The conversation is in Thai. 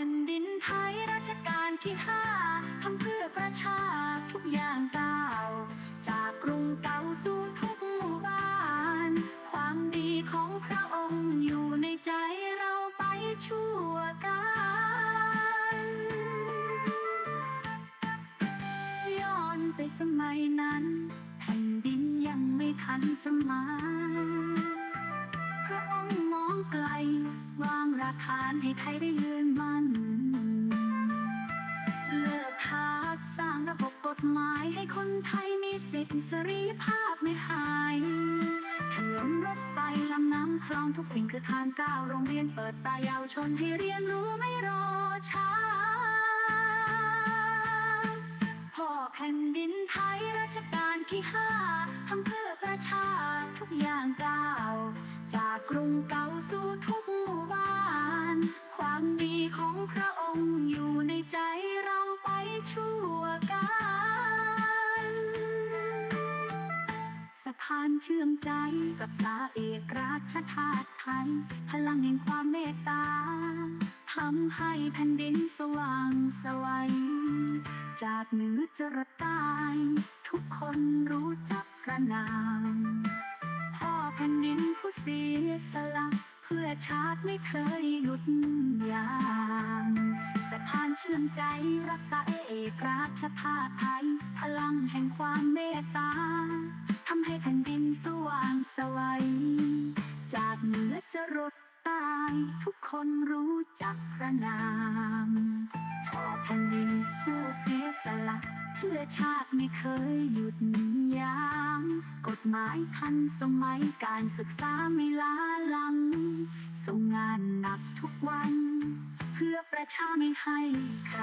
ผ่นดินไทยรัชกาลที่ห้าทำเพื่อประชาทุกอย่างก้าวจากกรุงเก่าสู่ทุกหมู่บ้าน ความดีของพระองค์อยู่ในใจเราไปชั่วกันย้อนไปสมัยนั้น แผ่นดินยังไม่ทันสมัย รากฐานให้ไทยได้ยืนมั่นเลิกทาสสร้างระบบกฎหมายให้คนไทยมีสิทธิเสรีภาพไม่หายถนนรถไฟลำน้ำคลองทุกสิ่งคือทางก้าวโรงเรียนเปิดตายาวชนให้เรียนรู้ไม่รอช้าพ่อแผ่นดินไทยรัชกาลที่ห้าทำเพื่อประชาทุกอย่างก้าว จากกรุงเก่าสู่ทุกหมู่ ความดีของพระองค์อยู่ในใจเราไปชั่วกันสะพานเชื่อมใจกับสาเอกราชธาตุไทย พลังแห่งความเมตตาทำให้แผ่นดินสว่างสวัยจากเหนือจรดใต้ทุกคนรู้จักพระนามพ่อแผ่นดินผู้เสียสละ ชาติไม่เคยหยุดยางสะพานเชื่อมใจรักษาเอกราชธาตุไทย พลังแห่งความเมตตาทำให้แผ่นดินสว่างสวัย จากเหนือจรดใต้ทุกคนรู้จักพระนาม พ่อแผ่นดินผู้เสียสละ เพื่อชาติไม่เคยหยุดยัง้งกฎหมายทันสมัยการศึกษาไม่ล้าลังส่งงานหนักทุกวัน เพื่อประชาไม่ให้ใคร